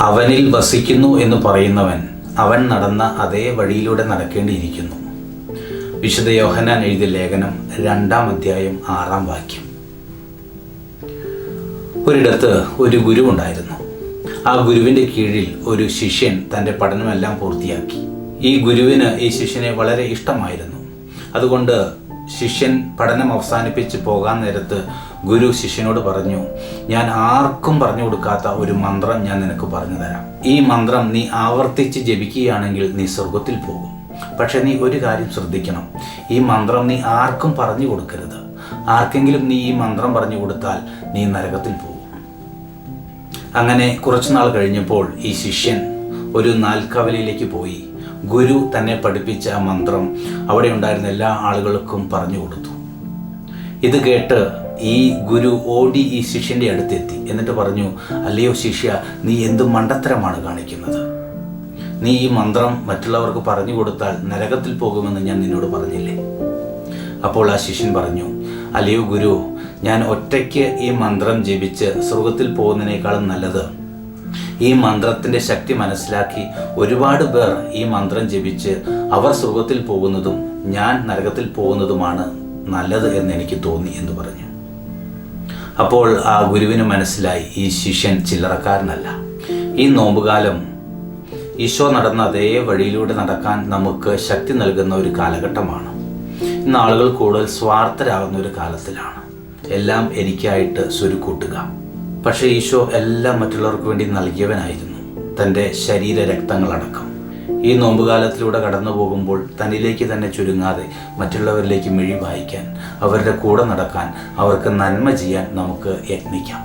അവനിൽ വസിക്കുന്നു എന്ന് പറയുന്നവൻ അവൻ നടന്ന അതേ വഴിയിലൂടെ നടക്കേണ്ടിയിരിക്കുന്നു. വിശുദ്ധ യോഹനാൻ എഴുതിയ ലേഖനം രണ്ടാം അധ്യായം ആറാം വാക്യം. ഒരിടത്ത് ഒരു ഗുരു ഉണ്ടായിരുന്നു. ആ ഗുരുവിന്റെ കീഴിൽ ഒരു ശിഷ്യൻ തന്റെ പഠനമെല്ലാം പൂർത്തിയാക്കി. ഈ ഗുരുവിന് ഈ ശിഷ്യനെ വളരെ ഇഷ്ടമായിരുന്നു. അതുകൊണ്ട് ശിഷ്യൻ പഠനം അവസാനിപ്പിച്ച് പോകാൻ നേരത്ത് ഗുരു ശിഷ്യനോട് പറഞ്ഞു ഞാൻ ആർക്കും പറഞ്ഞു കൊടുക്കാത്ത ഒരു മന്ത്രം ഞാൻ നിനക്ക് പറഞ്ഞു തരാം. ഈ മന്ത്രം നീ ആവർത്തിച്ച് ജപിക്കുകയാണെങ്കിൽ നീ സ്വർഗത്തിൽ പോകും. പക്ഷെ നീ ഒരു കാര്യം ശ്രദ്ധിക്കണം. ഈ മന്ത്രം നീ ആർക്കും പറഞ്ഞു കൊടുക്കരുത്. ആർക്കെങ്കിലും നീ ഈ മന്ത്രം പറഞ്ഞു കൊടുത്താൽ നീ നരകത്തിൽ പോകും. അങ്ങനെ കുറച്ചുനാൾ കഴിഞ്ഞപ്പോൾ ഈ ശിഷ്യൻ ഒരു നാൽക്കവലയിലേക്ക് പോയി. ഗുരു തന്നെ പഠിപ്പിച്ച മന്ത്രം അവിടെ ഉണ്ടായിരുന്ന എല്ലാ ആളുകൾക്കും പറഞ്ഞു കൊടുത്തു. ഇത് കേട്ട് ഈ ഗുരു ഓടി ഈ ശിഷ്യന്റെ അടുത്തെത്തി. എന്നിട്ട് പറഞ്ഞു അല്ലയോ ശിഷ്യ നീ എന്ത് മണ്ടത്തരമാണ് കാണിക്കുന്നത്? നീ ഈ മന്ത്രം മറ്റുള്ളവർക്ക് പറഞ്ഞു കൊടുത്താൽ നരകത്തിൽ പോകുമെന്ന് ഞാൻ നിന്നോട് പറഞ്ഞില്ലേ? അപ്പോൾ ആ ശിഷ്യൻ പറഞ്ഞു അല്ലയോ ഗുരു ഞാൻ ഒറ്റയ്ക്ക് ഈ മന്ത്രം ജപിച്ച് സ്വർഗത്തിൽ പോകുന്നതിനേക്കാളും നല്ലത് ഈ മന്ത്രത്തിന്റെ ശക്തി മനസ്സിലാക്കി ഒരുപാട് പേർ ഈ മന്ത്രം ജപിച്ച് അവർ സുഖത്തിൽ പോകുന്നതും ഞാൻ നരകത്തിൽ പോകുന്നതുമാണ് നല്ലത് എന്ന് എനിക്ക് തോന്നി എന്ന് പറഞ്ഞു. അപ്പോൾ ആ ഗുരുവിന് മനസ്സിലായി ഈ ശിഷ്യൻ ചില്ലറക്കാരനല്ല. ഈ നോമ്പുകാലം ഈശോ നടന്ന അതേ വഴിയിലൂടെ നടക്കാൻ നമുക്ക് ശക്തി നൽകുന്ന ഒരു കാലഘട്ടമാണ്. ഇന്ന് ആളുകൾ കൂടുതൽ സ്വാർത്ഥരാകുന്ന ഒരു കാലത്തിലാണ്. എല്ലാം എനിക്കായിട്ട് സ്വരുക്കൂട്ടുക. പക്ഷേ ഈശോ എല്ലാം മറ്റുള്ളവർക്ക് വേണ്ടി നൽകിയവനായിരുന്നു. തന്റെ ശരീര രക്തങ്ങളടക്കം ഈ നോമ്പുകാലത്തിലൂടെ കടന്നു പോകുമ്പോൾ തന്നിലേക്ക് തന്നെ ചുരുങ്ങാതെ മറ്റുള്ളവരിലേക്ക് മിഴി വായിക്കാൻ അവരുടെ കൂടെ നടക്കാൻ അവർക്ക് നന്മ ചെയ്യാൻ നമുക്ക് യത്നിക്കാം.